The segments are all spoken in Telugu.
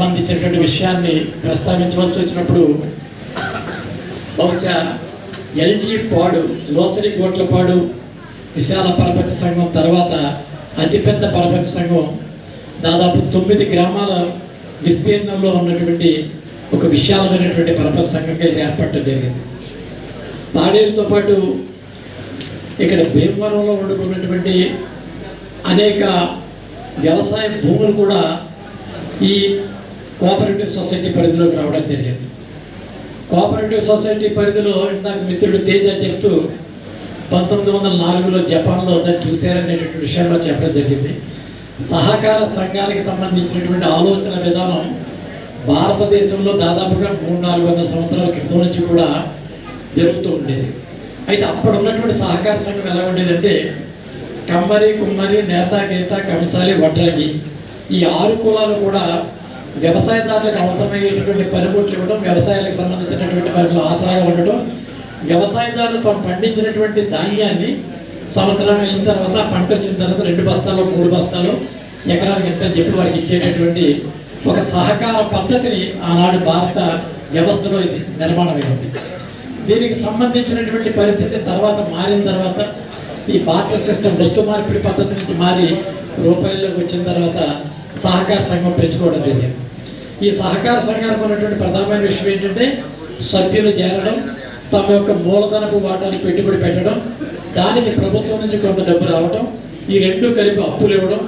సంబంధించినటువంటి విషయాన్ని ప్రస్తావించవలసి వచ్చినప్పుడు బహుశా ఎల్జీ పాడు లోసరి కోట్లపాడు విశాల పరపతి సంఘం తర్వాత అతిపెద్ద పరపతి సంఘం దాదాపు తొమ్మిది గ్రామాల విస్తీర్ణంలో ఉన్నటువంటి ఒక విశాలమైనటువంటి పరపతి సంఘంగా ఇది ఏర్పడటం జరిగింది. తాడేరుతో పాటు ఇక్కడ భీమవరంలో వండుకున్నటువంటి అనేక వ్యవసాయ భూములు కూడా ఈ కోఆపరేటివ్ సొసైటీ పరిధిలోకి రావడం జరిగింది. కోఆపరేటివ్ సొసైటీ పరిధిలో నాకు మిత్రుడు తేజ చెప్తూ పంతొమ్మిది వందల నాలుగులో జపాన్లో దాన్ని చూశారనేటువంటి విషయంలో చెప్పడం జరిగింది. సహకార సంఘానికి సంబంధించినటువంటి ఆలోచన విధానం భారతదేశంలో దాదాపుగా మూడు నాలుగు వందల సంవత్సరాల క్రితం నుంచి కూడా జరుగుతూ ఉండేది. అయితే అప్పుడు ఉన్నటువంటి సహకార సంఘం ఎలా ఉండేదంటే కమ్మరి కుమ్మరి నేత గీత కంసాలి వడ్రంగి ఈ ఆరు కులాలు కూడా వ్యవసాయదారులకు అవసరమయ్యేటటువంటి పనిముట్లు ఇవ్వడం వ్యవసాయాలకు సంబంధించినటువంటి పనులు ఆసరాగా ఉండటం వ్యవసాయదారులు తాము పండించినటువంటి ధాన్యాన్ని సంవత్సరం అయిన తర్వాత పంట వచ్చిన తర్వాత రెండు బస్తాలు మూడు బస్తాలు ఎకరానికి ఎంత అని చెప్పి వారికి ఇచ్చేటటువంటి ఒక సహకార పద్ధతిని ఆనాడు భారత వ్యవస్థలో ఇది నిర్మాణమైంది. దీనికి సంబంధించినటువంటి పరిస్థితి తర్వాత మారిన తర్వాత ఈ బార్టర్ సిస్టమ్ వస్తు మార్పిడి పద్ధతి నుంచి మారి రూపాయల్లోకి వచ్చిన తర్వాత సహకార సంఘం పెంచుకోవడం జరిగింది. ఈ సహకార సంఘానికి ఉన్నటువంటి ప్రధానమైన విషయం ఏంటంటే సభ్యులు చేరడం తమ యొక్క మూలధనపు వాటాను పెట్టుబడి పెట్టడం దానికి ప్రభుత్వం నుంచి కొంత డబ్బు రావడం ఈ రెండు కలిపి అప్పులు ఇవ్వడం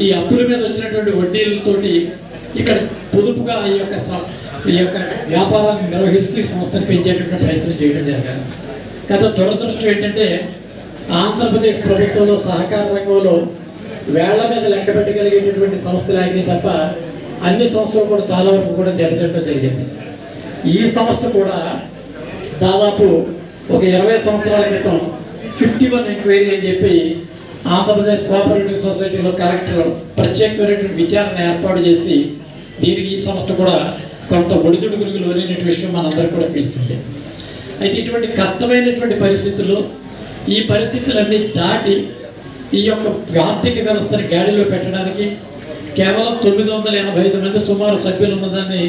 ఈ అప్పుల మీద వచ్చినటువంటి వడ్డీలతోటి ఇక్కడ పొదుపుగా ఈ యొక్క స- ఈ యొక్క వ్యాపారాన్ని నిర్వహిస్తూ ఈ సంస్థను పెంచేటటువంటి ప్రయత్నం చేయడం జరిగింది. గత దురదృష్టం ఏంటంటే ఆంధ్రప్రదేశ్ ప్రభుత్వంలో సహకార రంగంలో వేళ్ళ మీద లెక్క పెట్టగలిగేటటువంటి సంస్థలు ఆగినాయి తప్ప అన్ని సంస్థలు కూడా చాలా వరకు కూడా దెబ్బతింటడం జరిగింది. ఈ సంస్థ కూడా దాదాపు ఒక ఇరవై సంవత్సరాల క్రితం ఫిఫ్టీ వన్ ఎంక్వైరీ అని చెప్పి ఆంధ్రప్రదేశ్ కోఆపరేటివ్ సొసైటీలో కలెక్టర్ ప్రత్యేకమైనటువంటి విచారణ ఏర్పాటు చేసి దీనికి ఈ సంస్థ కూడా కొంత ఒడిదుడుగులకు లోనైనటువంటి విషయం మనందరికీ కూడా తెలిసిందే. అయితే ఇటువంటి కష్టమైనటువంటి పరిస్థితుల్లో ఈ పరిస్థితులన్నీ దాటి ఈ యొక్క ఆర్థిక వ్యవస్థని గాడిలో పెట్టడానికి కేవలం తొమ్మిది వందల ఎనభై ఐదు మంది సుమారు సభ్యులు ఉన్నదాన్ని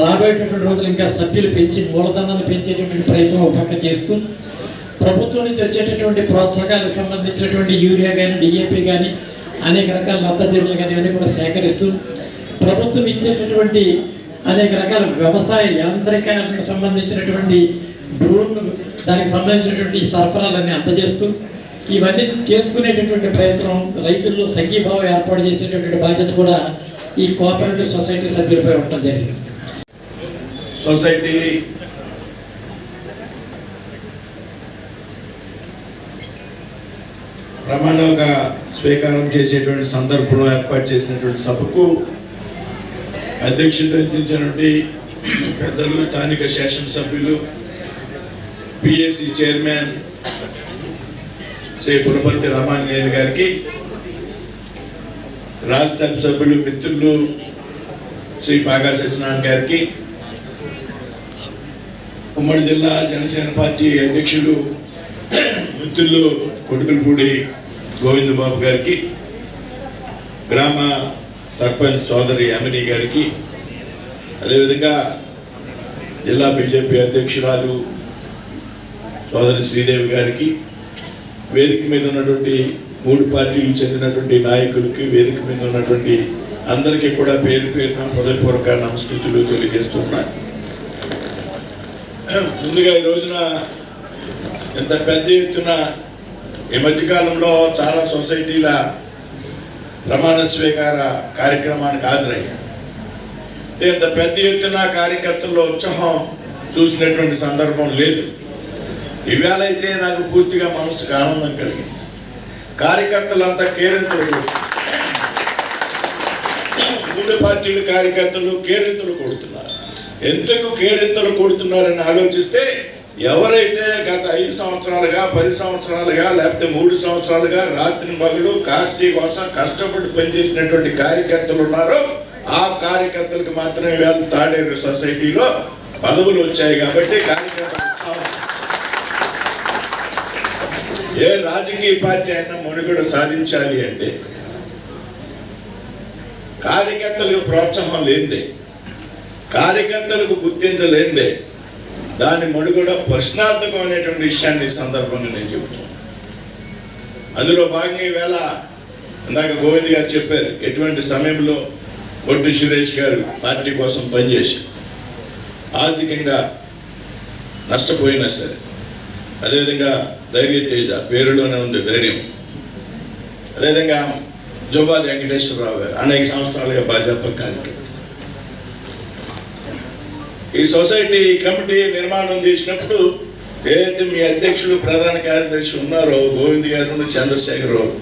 రాబోయేటటువంటి రోజులు ఇంకా సభ్యులు పెంచి మూలధనాన్ని పెంచేటటువంటి ప్రయత్నం ఒక పక్క చేస్తూ ప్రభుత్వం నుంచి వచ్చేటటువంటి ప్రోత్సాహాలకు సంబంధించినటువంటి యూరియా కానీ డిఏపి కానీ అనేక రకాల నత్తజీవులు కానీ అన్నీ కూడా సేకరిస్తూ ప్రభుత్వం ఇచ్చేటటువంటి అనేక రకాల వ్యవసాయ యాంత్రికానికి సంబంధించినటువంటి డ్రోన్ దానికి సంబంధించినటువంటి సరఫరాలన్నీ అందజేస్తూ ఇవన్నీ చేసుకునేటటువంటి ప్రయత్నం రైతుల్లో సంఘీభావం ఏర్పాటు చేసేటటువంటి బాధ్యత కూడా ఈ కోఆపరేటివ్ సొసైటీ సభ్యులపై ఉండటం జరిగింది. సొసైటీ ప్రమాణంగా స్వీకారం చేసేటువంటి సందర్భంలో ఏర్పాటు చేసినటువంటి సభకు అధ్యక్షత వహించినటువంటి పెద్దలు స్థానిక శాసనసభ్యులు పిఎస్సి చైర్మన్ శ్రీ పురపతి రామాంజనేయులు గారికి రాజ్యసభ సభ్యులు మిత్రులు శ్రీ బాగా సత్యనారాయణ గారికి ఉమ్మడి జిల్లా జనసేన పార్టీ అధ్యక్షులు మిత్రులు కొడుకులపూడి గోవిందబాబు గారికి గ్రామ సర్పంచ్ సోదరి అమిని గారికి అదేవిధంగా జిల్లా బీజేపీ అధ్యక్షురాలు సోదరి శ్రీదేవి గారికి వేదిక మీద ఉన్నటువంటి మూడు పార్టీలకు చెందినటువంటి నాయకులకి వేదిక మీద ఉన్నటువంటి అందరికీ కూడా పేరు పేరున హృదయపూర్వక నమస్కృతులు తెలియజేస్తున్నా ముందుగా ఈ రోజున ఎంత పెద్ద ఎత్తున ఈ మధ్యకాలంలో చాలా సొసైటీల ప్రమాణ స్వీకార కార్యక్రమానికి హాజరయ్యాయి ఇంత పెద్ద ఎత్తున కార్యకర్తల్లో ఉత్సాహం చూసినటువంటి సందర్భం లేదు. ఇవాళైతే అయితే నాకు పూర్తిగా మనసుకు ఆనందం కలిగింది కార్యకర్తలంతా కేరింతలు కొడుతున్నారు. మూడు పార్టీల కార్యకర్తలు కేరింతలు కొడుతున్నారు ఎందుకు కేరింతలు కొడుతున్నారని ఆలోచిస్తే ఎవరైతే గత ఐదు సంవత్సరాలుగా పది సంవత్సరాలుగా లేకపోతే మూడు సంవత్సరాలుగా రాత్రి మగులు పార్టీ కోసం కష్టపడి పనిచేసినటువంటి కార్యకర్తలు ఉన్నారో ఆ కార్యకర్తలకు మాత్రమే వేళ తాడేరు సొసైటీలో పదవులు వచ్చాయి కాబట్టి కార్యకర్త ఉత్సాహం ఏ రాజకీయ పార్టీ అయినా మనుగడ సాధించాలి అంటే కార్యకర్తలకు ప్రోత్సాహం లేనిదే కార్యకర్తలకు గుర్తించలేనిదే దాని మనుగడ ప్రశ్నార్థకం అనేటువంటి విషయాన్ని ఈ సందర్భంగా నేను చెబుతున్నాను. అందులో భాగంగా ఈవేళ ఇందాక గోవింద్ గారు చెప్పారు ఎటువంటి సమయంలో కొట్టి సురేష్ గారు పార్టీ కోసం పనిచేశారు ఆర్థికంగా నష్టపోయినా సరే అదేవిధంగా ధైర్య తేజ పేరులోనే ఉంది ధైర్యం. అదేవిధంగా జోబాది వెంకటేశ్వరరావు గారు అనేక సంవత్సరాలుగా భాజపా కార్యకర్త. ఈ సొసైటీ కమిటీ నిర్మాణం చేసినప్పుడు ఏదైతే మీ అధ్యక్షులు ప్రధాన కార్యదర్శి ఉన్నారో గోవింద్ గారు చంద్రశేఖరరావు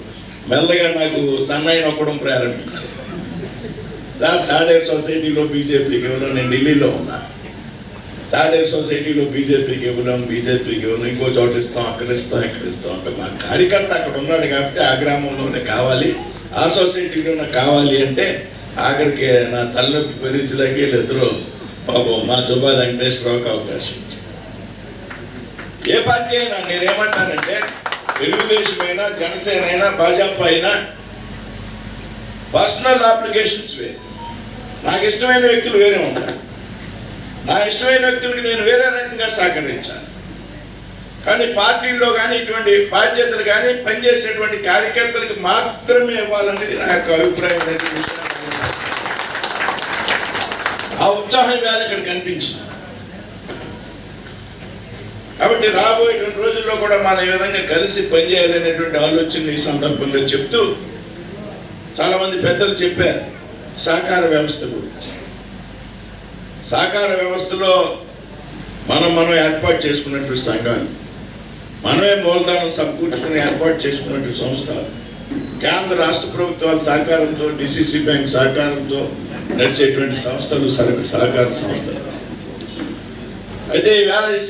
మెల్లగా నాకు సన్నాయి నొక్కడం ప్రారంభించారు. సార్ తాడేరు సొసైటీలో బీజేపీకి ఇవ్వడం నేను ఢిల్లీలో థర్డ్ తాడేరు సొసైటీలో బీజేపీకి ఇవ్వడం బీజేపీకి ఇవ్వడం ఇంకో చోట ఇస్తాం అక్కడ ఇస్తాం ఇక్కడ ఇస్తాం అంటే మా కార్యకర్త అక్కడ ఉన్నాడు కాబట్టి ఆ గ్రామంలోనే కావాలి. ఆ సొసైటీలోనే కావాలి అంటే ఆఖరికి నా తలనొప్పి భరించలేక వీళ్ళిద్దరూ పాపం మా జుబా వెంకటేశ్వరరావుకి అవకాశం ఇచ్చారు. ఏ పార్టీ అయినా నేనేమంటానంటే తెలుగుదేశం అయినా జనసేన అయినా భాజపా అయినా పర్సనల్ అప్లికేషన్స్ వేరు. నాకు ఇష్టమైన వ్యక్తులు వేరే ఉంటారు. నా ఇష్టమైన వ్యక్తులకి నేను వేరే రకంగా సహకరించాను. కానీ పార్టీల్లో కానీ ఇటువంటి బాధ్యతలు కానీ పనిచేసేటువంటి కార్యకర్తలకు మాత్రమే ఇవ్వాలనేది నా యొక్క అభిప్రాయం ఆ ఉత్సాహం వేళ ఇక్కడ కనిపించింది. కాబట్టి రాబోయేటువంటి రోజుల్లో కూడా మనం ఈ విధంగా కలిసి పనిచేయాలనేటువంటి ఆలోచన ఈ సందర్భంలో చెప్తూ చాలామంది పెద్దలు చెప్పారు సహకార వ్యవస్థ గురించి. సహకార వ్యవస్థలో మనం మనం ఏర్పాటు చేసుకున్నటువంటి సంఘాలు మనమే మూలధనం సమకూర్చుకుని ఏర్పాటు చేసుకున్నటువంటి సంస్థ కేంద్ర రాష్ట్ర ప్రభుత్వాల సహకారంతో డిసిసి బ్యాంక్ సహకారంతో నడిచేటువంటి సంస్థలు సరకు సహకార సంస్థలు. అయితే ఈవేళ ఈ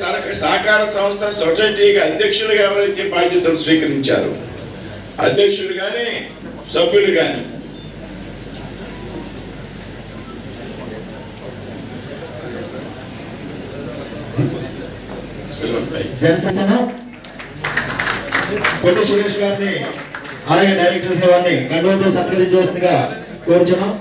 సహకార సంస్థ సొసైటీకి అధ్యక్షులుగా ఎవరైతే బాధ్యతలు స్వీకరించారో అధ్యక్షులు కానీ సభ్యులు కానీ జనసేన పొట్టి సురేష్ గారిని అలాగే డైరెక్టర్ వారిని కండువతో సత్కరించవలసిందిగా కోరుచున్నాం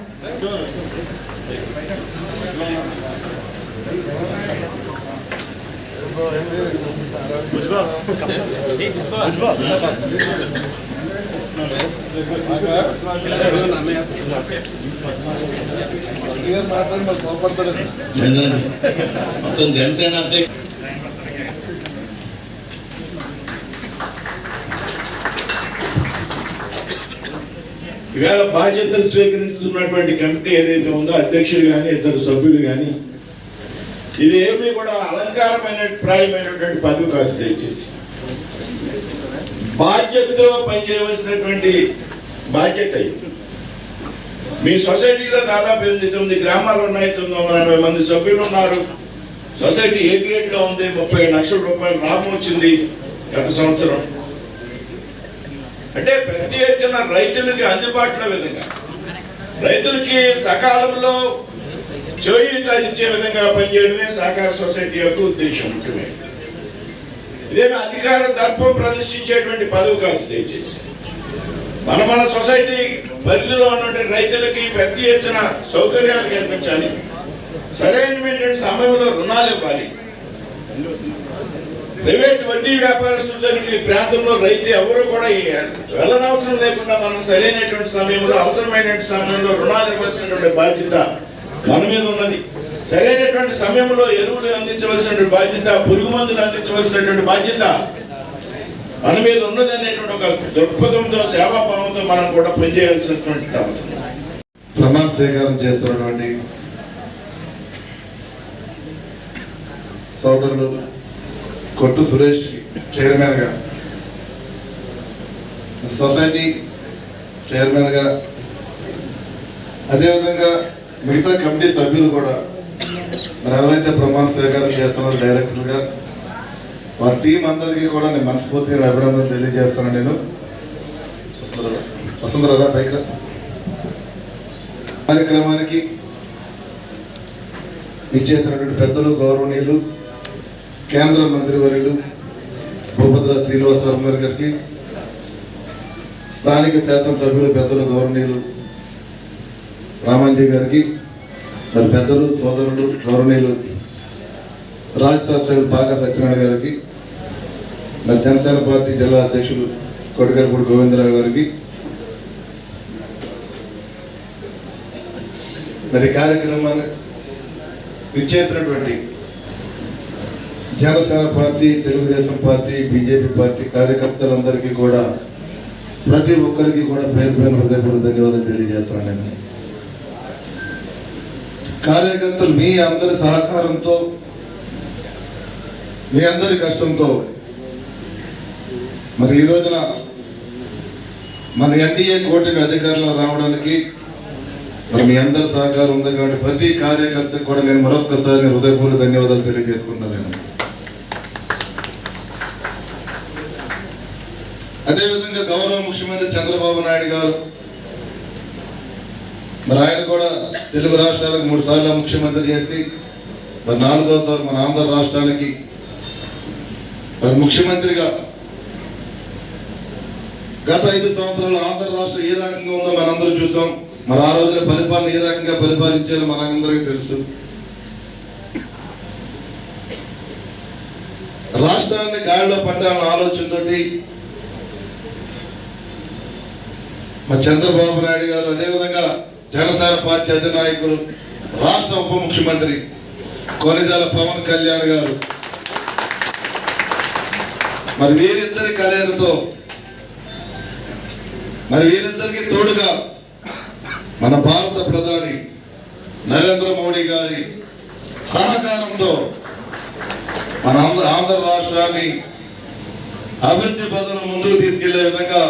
మొత్తం జనసేన అధ్యక్ష ఈవేళ బాధ్యతలు స్వీకరించుతున్నటువంటి కమిటీ ఏదైతే ఉందో అధ్యక్షులు కానీ ఇద్దరు సభ్యులు కానీ ఇది ఏమీ కూడా అలంకారమైన ప్రాయమైనటువంటి పదవి కాదు దయచేసి. బాధ్యతతో పనిచేయవలసినటువంటి బాధ్యత మీ సొసైటీలో దాదాపు ఎనిమిది తొమ్మిది గ్రామాలు ఉన్నాయి తొమ్మిది వందల ఎనభై మంది సభ్యులు ఉన్నారు. సొసైటీ ఏ గ్రేడ్లో ఉంది? ముప్పై లక్షల రూపాయలు లాభం వచ్చింది గత సంవత్సరం. అంటే పెద్ద ఎత్తున రైతులకి అందుబాటులో విధంగా రైతులకి సకాలంలో చేయూత ఇచ్చే విధంగా పనిచేయడమే సహకార సొసైటీ యొక్క ఉద్దేశం ఉంటుంది ఇదేమి అధికార దర్పం ప్రదర్శించేటువంటి పదవి కాదు దయచేసి. మన మన సొసైటీ పరిధిలో ఉన్నటువంటి రైతులకి పెద్ద ఎత్తున సౌకర్యాలు కల్పించాలి. సరైనటువంటి సమయంలో రుణాలు ఇవ్వాలి. ప్రైవేట్ వడ్డీ వ్యాపారస్తుల ఈ ప్రాంతంలో రైతు ఎవరు కూడా వెళ్ళనవసరం లేకుండా మనం సరైనటువంటి సమయంలో అవసరమైనటువంటి సమయంలో రుణాలు ఇవ్వాల్సినటువంటి బాధ్యత మన మీద ఉన్నది. సరైనటువంటి సమయంలో ఎరువులు అందించవలసినటువంటి బాధ్యత పురుగు మందులు అందించవలసినటువంటి బాధ్యత మన మీద ఉన్నది అనేటువంటి ఒక దృక్పథంతో సేవాభావంతో మనం కూడా పనిచేయాల్సినటువంటి ప్రమాణ స్వీకారం చేస్తున్నటువంటి సోదరులు కొట్టు సురేష్ చైర్మన్గా సొసైటీ చైర్మన్గా అదేవిధంగా మిగతా కమిటీ సభ్యులు కూడా మరి ఎవరైతే ప్రమాణ స్వీకారం చేస్తున్నారో డైరెక్టర్గా వారి టీం అందరికీ కూడా నేను మనస్ఫూర్తిగా అభినందనలు తెలియజేస్తున్నాను నేను. వసుంధరా పైకి కార్యక్రమానికి ఇచ్చేసినటువంటి పెద్దలు గౌరవనీయులు కేంద్ర మంత్రివర్యులు భూపద్ర శ్రీనివాస వర్మ గారికి స్థానిక శాసనసభ్యులు పెద్దలు గౌరవనీయులు రామాంజీ గారికి మరి పెద్దలు సోదరులు గౌరవనీయులు రాజ్యసభ సభ్యులు బాగా సత్యనారాయణ గారికి మరి జనసేన పార్టీ జిల్లా అధ్యక్షులు కొడగలపూడి గోవిందరావు గారికి మరి కార్యక్రమాన్ని ఇచ్చేసినటువంటి Janasena party Telugu Desam party BJP party కార్యకర్తలందరికీ కూడా ప్రతి ఒక్కరికి కూడా పేరు పేరు హృదయపూర్వక ధన్యవాదాలు తెలియజేస్తాను నేను. కార్యకర్తలు మీ అందరి సహకారంతో మీ అందరి కష్టంతో మరి ఈ రోజున మన ఎన్డీఏ కూటమి అధికారంలో రావడానికి మరి మీ అందరి సహకారం ఉంది కాబట్టి ప్రతి కార్యకర్తకు కూడా నేను మరొకసారి హృదయపూర్వక ధన్యవాదాలు తెలియజేసుకుంటాను నేను. అదేవిధంగా గౌరవ ముఖ్యమంత్రి చంద్రబాబు నాయుడు గారు మరి ఆయన కూడా తెలుగు రాష్ట్రాలకు మూడు సార్లు ముఖ్యమంత్రి చేసి మరి నాలుగోసారి మన ఆంధ్ర రాష్ట్రానికి మరి ముఖ్యమంత్రిగా గత ఐదు సంవత్సరాలు ఆంధ్ర రాష్ట్రం ఏ రకంగా ఉందో మనందరూ చూసాం. మరి ఆ రోజున పరిపాలన ఏ రకంగా పరిపాలించారో మనందరికీ తెలుసు. రాష్ట్రాన్ని గాడిలో పట్టాలన్న ఆలోచనతోటి మరి చంద్రబాబు నాయుడు గారు అదేవిధంగా జనసేన పార్టీ అధినాయకులు రాష్ట్ర ఉప ముఖ్యమంత్రి కొనిదల పవన్ కళ్యాణ్ గారు. మరి వీరిద్దరి కలయికతో మరి వీరిద్దరికి తోడుగా మన భారత ప్రధాని నరేంద్ర మోడీ గారి సహకారంతో మన ఆంధ్ర ఆంధ్ర రాష్ట్రాన్ని అభివృద్ధి పదను ముందుకు తీసుకెళ్ళే విధంగా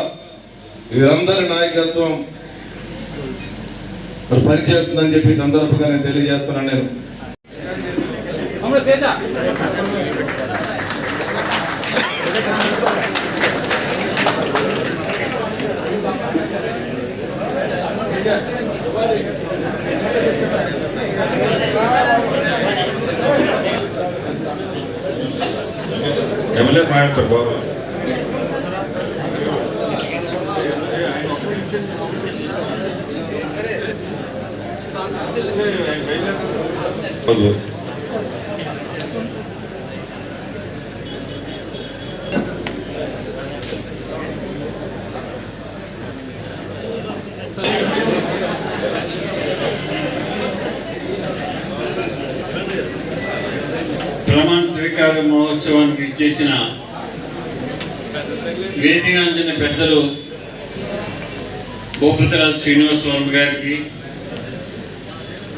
వీరందరి నాయకత్వం పనిచేస్తుందని చెప్పి సందర్భంగా నేను తెలియజేస్తున్నాను నేను ఎమ్మెల్యే మాట్లాడతారు బాబు బాబు. ప్రమాణ స్వీకార మహోత్సవానికి ఇచ్చేసిన వేదికాంజన పెద్దలు భూపతిరాజు శ్రీనివాస్ స్వామి గారికి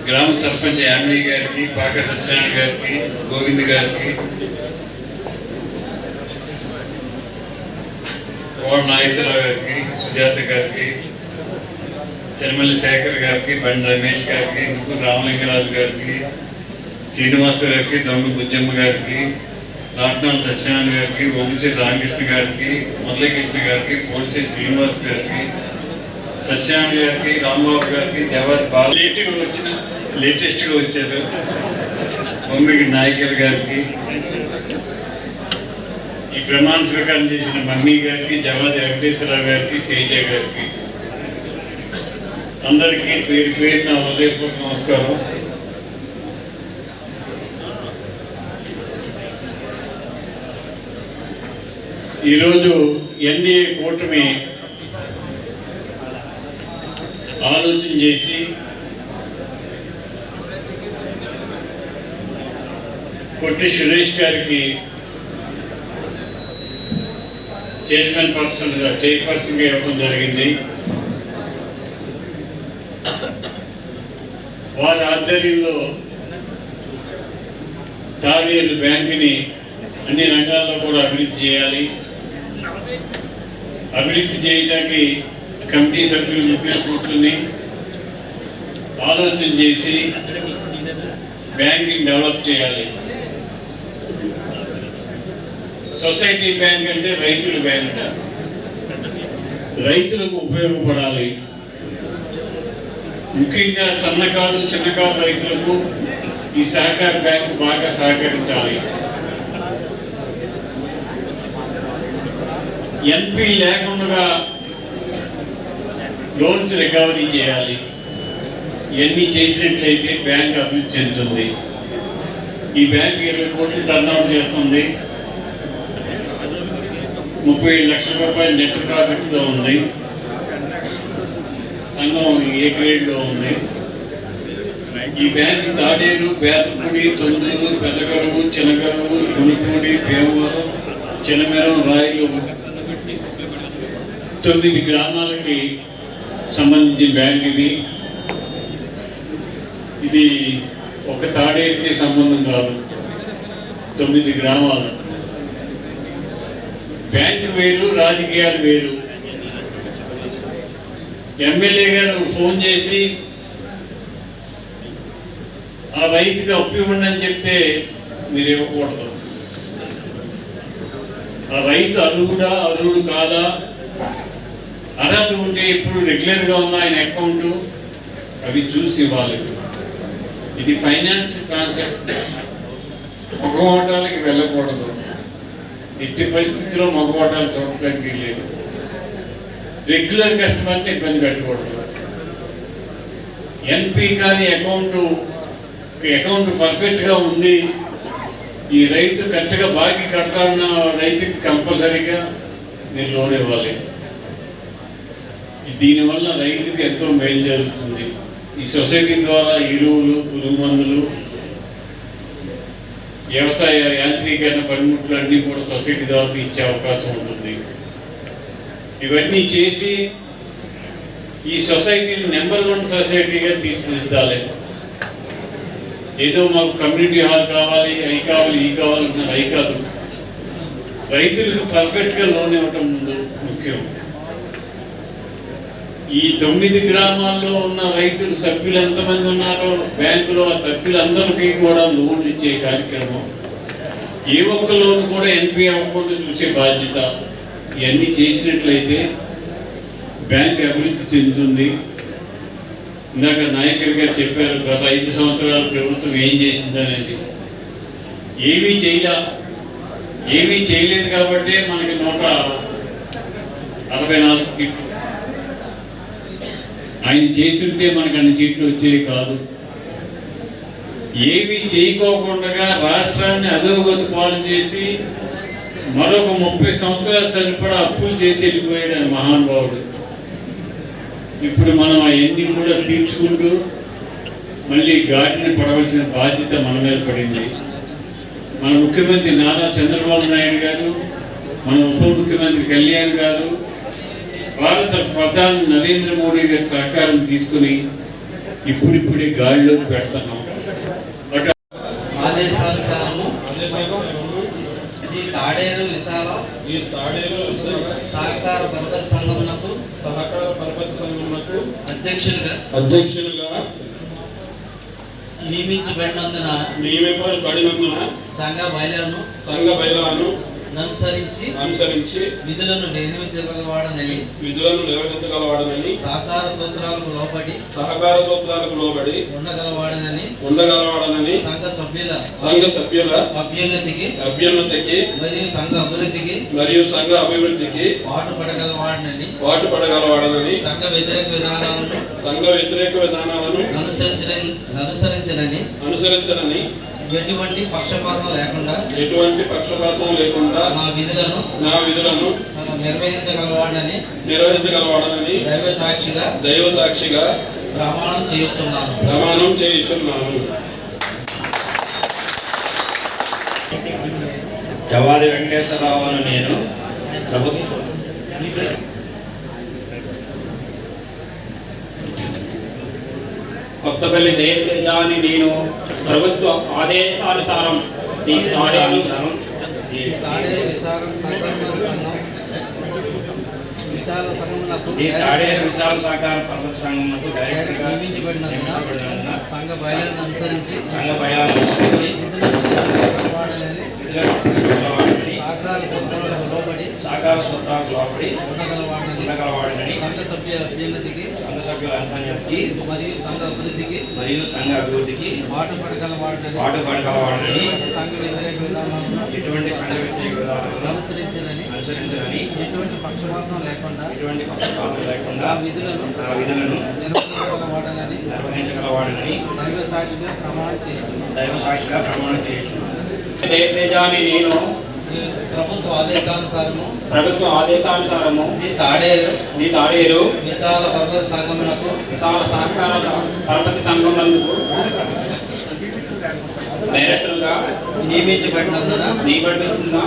గ్రామ సర్పంచ్ యామిని గారికి పాక సత్యనారాయణ గారికి గోవింద్ గారికి కోడ నాగేశ్వరరావు గారికి సుజాత గారికి చెన్నమల్లి శేఖర్ గారికి బండి రమేష్ గారికి ఇందుకు రామలింగరాజు గారికి శ్రీనివాస గారికి దొంగ బుజ్జమ్మ గారికి రాట్నాల్ సత్యనారాయణ గారికి ఓమిసి రామకృష్ణ గారికి మురళీకృష్ణ గారికి పోలిసి శ్రీనివాస్ గారికి సత్యనారాయణ గారికి రాంబాబు గారికి జవాద్ బాల లేట్గా వచ్చిన లేటెస్ట్గా వచ్చారు. బొమ్మికి నాయకర్ గారికి ఈ ప్రమాణ స్వీకారం చేసిన మమ్మీ గారికి జవాది వెంకటేశ్వరరావు గారికి తేజ గారికి. అందరికీ పేరు పేరు నా హృదయపూర్వక నమస్కారం. ఈరోజు ఎన్డీఏ కూటమి ఆలోచన చేసి కొట్టి సురేష్ గారికి చైర్మన్ పర్సన్గా చైర్పర్సన్గా ఇవ్వడం జరిగింది. వారి ఆధ్వర్యంలో తాడేరు బ్యాంకుని అన్ని రంగాల్లో కూడా అభివృద్ధి చేయాలి. అభివృద్ధి చేయడానికి కమిటీ సభ్యులు ముగ్గురు కూర్చుని ఆలోచన చేసి బ్యాంకింగ్ డెవలప్ చేయాలి. సొసైటీ బ్యాంక్ అంటే రైతుల బ్యాంక్. రైతులకు ఉపయోగపడాలి. ముఖ్యంగా సన్నకారు చిన్నకారు రైతులకు ఈ సహకార బ్యాంకు బాగా సహకరించాలి. ఎన్పి లేకుండా లోన్స్ రికవరీ చేయాలి. ఇవన్నీ చేసినట్లయితే బ్యాంక్ అభివృద్ధి చెందుతుంది. ఈ బ్యాంక్ ఇరవై కోట్లు టర్న్అవుట్ చేస్తుంది. ముప్పై ఏడు లక్షల రూపాయలు నెట్ ప్రాఫిట్తో ఉంది. సంఘం ఏ గ్రేడ్లో ఉంది. ఈ బ్యాంక్ తాడేరు బేతపూడి తొందూరు పెద్దగరువు చినగరువు గుణిపూడి భీమవరం చిన్నమెరం రాయలు తొమ్మిది గ్రామాలకి సంబంధించిన బ్యాంక్ ఇది. ఇది ఒక తాడేరుకి సంబంధం కాదు. తొమ్మిది గ్రామాలు. బ్యాంక్ వేరు రాజకీయాలు వేరు. ఎమ్మెల్యే గారు ఫోన్ చేసి ఆ రైతుకి అప్పు ఇవ్వండి అని చెప్తే మీరు ఇవ్వకూడదు. ఆ రైతు అర్హుడా అర్హుడు కాదా? అర్హత ఉంటే ఇప్పుడు రెగ్యులర్గా ఉన్న ఆయన అకౌంట్ అవి చూసి ఇవ్వాలి. ఇది ఫైనాన్స్ మగ మగవాటాలకి వెళ్ళకూడదు. ఎట్టి పరిస్థితిలో మగవాటాలు చూడటానికి లేదు రెగ్యులర్ కస్టమర్ని ఇబ్బంది పెట్టకూడదు. ఎన్పి కానీ అకౌంట్ అకౌంట్ పర్ఫెక్ట్గా ఉంది. ఈ రైతు కరెక్ట్గా బాకీ కడతాన్న రైతుకి కంపల్సరీగా నేను లోన్ ఇవ్వాలి. దీనివల్ల రైతుకి ఎంతో మేలు జరుగుతుంది. ఈ సొసైటీ ద్వారా ఎరువులు పురుగు మందులు వ్యవసాయ యాంత్రీకరణ పనిముట్లు అన్నీ కూడా సొసైటీ ద్వారా ఇచ్చే అవకాశం ఉంటుంది. ఇవన్నీ చేసి ఈ సొసైటీని నెంబర్ వన్ సొసైటీగా తీర్చిదిద్దాలి. ఏదో మాకు కమ్యూనిటీ హాల్ కావాలి అవి కావాలి ఈ కావాలి అవి కాదు. రైతులకు పర్ఫెక్ట్గా లోన్ ఇవ్వటం ముందు ముఖ్యం. ఈ తొమ్మిది గ్రామాల్లో ఉన్న రైతులు సభ్యులు ఎంతమంది ఉన్నారో బ్యాంకులో ఆ సభ్యులందరికీ కూడా లోన్లు ఇచ్చే కార్యక్రమం. ఏ ఒక్క లోన్ కూడా ఎన్పి అవ్వకుండా చూసే బాధ్యత. ఇవన్నీ చేసినట్లయితే బ్యాంక్ అభివృద్ధి చెందుతుంది. ఇందాక నాయకులు గారు చెప్పారు గత ఐదు సంవత్సరాలు ప్రభుత్వం ఏం చేసిందనేది ఏమీ చేయలే. ఏమీ చేయలేదు కాబట్టి మనకి నూట అరవై నాలుగు ఆయన చేసుంటే మనకు అన్ని సీట్లు వచ్చేవి కాదు. ఏమీ చేయకోకుండా రాష్ట్రాన్ని అధోగతి పాలు చేసి మరొక ముప్పై సంవత్సరాలు సరిపడా అప్పులు చేసి వెళ్ళిపోయాడు ఆయన మహానుభావుడు. ఇప్పుడు మనం అవన్నీ కూడా తీర్చుకుంటూ మళ్ళీ గాడిని పడవలసిన బాధ్యత మన మీద పడింది. మన ముఖ్యమంత్రి నారా చంద్రబాబు నాయుడు గారు మన ఉప ముఖ్యమంత్రి కళ్యాణ్ గారు భారత ప్రధాని నరేంద్ర మోడీ గారి సహకారం తీసుకుని ఇప్పుడిప్పుడే గాడిలోకి పెడుతున్నాం. బట్ ఆదేశానుసారము ఈ తాడేరు విశాల ఈ తాడేరు సహకార భద్రత సంఘమునకు సహకార పరపతి సంఘమునకు అధ్యక్షులుగా అధ్యక్షులుగా నియమించబడినందున నియమింపబడినందున సంఘ బయలును సంఘ బైలాను అనుసరించి అనుసరించి విధులను నిర్వహించగలవాడనని విధులను నిర్వహించగలవాడనని సహకార సూత్రాలకు లోబడి సహకార సూత్రాలకు లోబడి ఉండగలవాడనని ఉండగలవాడనని సంఘ సభ్యుల సంఘ సభ్యుల అభ్యున్నతికి అభ్యున్నతికి మరియు సంఘ అభివృద్ధికి మరియు సంఘ అభివృద్ధికి పాటుపడగలవాడనని పాటుపడగలవాడనని సంఘ వ్యతిరేక విధానాలను సంఘ వ్యతిరేక విధానాలను అనుసరించని అనుసరించనని అనుసరించనని ఎటువంటి పక్షపాతం లేకుండా ఎటువంటి పక్షపాతం లేకుండా నా విధులను నా విధులను నిర్వహించగలవాడని నిర్వహించగలవాడనని దైవ సాక్షిగా దైవ సాక్షిగా ప్రమాణం చేయుచున్నాను. ప్రమాణం చేయించున్నాను. జవాది వెంకటేశ్వరరావు అని నేను ప్రభుత్వం కొత్తపల్లి దేవతేజ అని నేను ప్రభుత్వ ఆదేశానుసారం ఈ విశాల సంఘం సంఘమునకు నియమించబడినందున అనుసరించి సంఘ భయాలను అనుసరించి గలవాడిని, సహకార సూత్రాలకు లోబడి సహకార సూత్రాలకు లోబడి ఉండగలవాడనని ఉండగలవాడినని సంఘ సభ్యుల అభ్యున్నతికి సంఘ సభ్యుల అభ్యున్నతికి మరియు సంఘ అభివృద్ధికి మరియు సంఘ అభివృద్ధికి పాటుపడగల వాటిని పాటుపడగలవాడని సంఘ వ్యతిరేక విధానాలను ఎటువంటి సంఘ వ్యక్తి విధానాలను అనుసరించాలని అనుసరించాలని ఎటువంటి పక్షపాతం లేకుండా ఎటువంటి పక్షపాతం లేకుండా ఆ విధులను ఆ విధులను నిర్వహించగలవాడనని నిర్వహించగలవాడని దైవ సాక్షిగా ప్రమాణం చేస్తున్నాను దైవ సాక్షిగా ప్రమాణం తేజాని నేను ప్రభుత్వ ఆదేశానుసారము ప్రభుత్వ ఆదేశానుసారము ఈ తాడేరు నీ తాడేరు విశాల పర్వత సంగమునకు విశాల సహకార స- పరపతి సంఘములకు డైరెక్టర్గా నియమించబడినందున నియబడుతున్న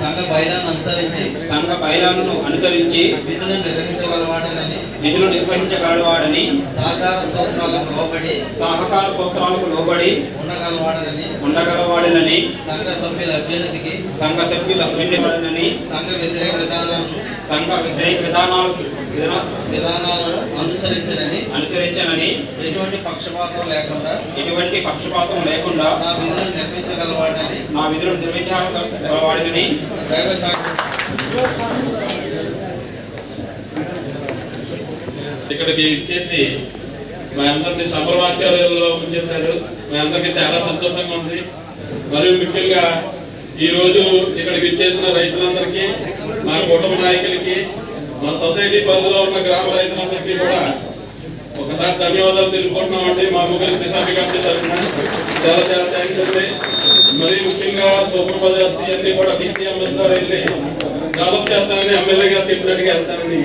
సంఘ బయలాన్ని అనుసరించి సంఘ బయలాలను అనుసరించి విధులను నిర్వహించగలవాడనని విధులు నిర్వహించగలవాడని సహకార సూత్రాలకు లోబడి సహకార సూత్రాలకు లోబడి ఉండగలవాడనని ఉండగలవాడనని సంఘ సభ్యుల అభ్యున్నతికి సంఘ సభ్యుల అభ్యున్నవాడనని సంఘ వ్యతిరేక విధానాలను సంఘ వ్యతిరేక విధానాలకు విధాన- విధానాలను అనుసరించనని అనుసరించనని ఎటువంటి పక్షపాతం లేకుండా ఎటువంటి పక్షపాతం లేకుండా నా విధులను నిర్వహించగలవాడని నా విధులు నిర్వహించగలవాడని దైవ సాక్షి ఇక్కడికి ఇచ్చేసి మా అందరినీ సంభ్రమాచార్యాల్లో ఉంచారు మా అందరికీ చాలా సంతోషంగా ఉంది. మరియు ముఖ్యంగా ఈరోజు ఇక్కడికి ఇచ్చేసిన రైతులందరికీ మా కుటుంబ నాయకులకి మా సొసైటీ పరిధిలో ఉన్న గ్రామ రైతులందరికీ కూడా ఒకసారి ధన్యవాదాలు తెలుపుకుంటున్నామండి. మా ముగ్గురు దిశాఖ తరఫున. చాలా చాలా థ్యాంక్స్ అండి. మరి ముఖ్యంగా సూపర్ బజార్ అన్ని కూడా డీసీఎంఎస్ ద్వారా అయితే డెవలప్ చేస్తానని ఎమ్మెల్యే గారు చెప్పినట్టుగా వెళ్తానని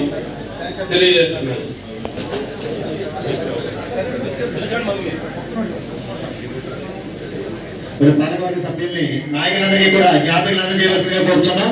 తెలియజేస్తున్నాను పాలకవర్గ సభ్యుల్ని నాయకులందరికీ కూడా జ్ఞాపకులు అందజేయవలసిందిగా కోరుచున్నాం.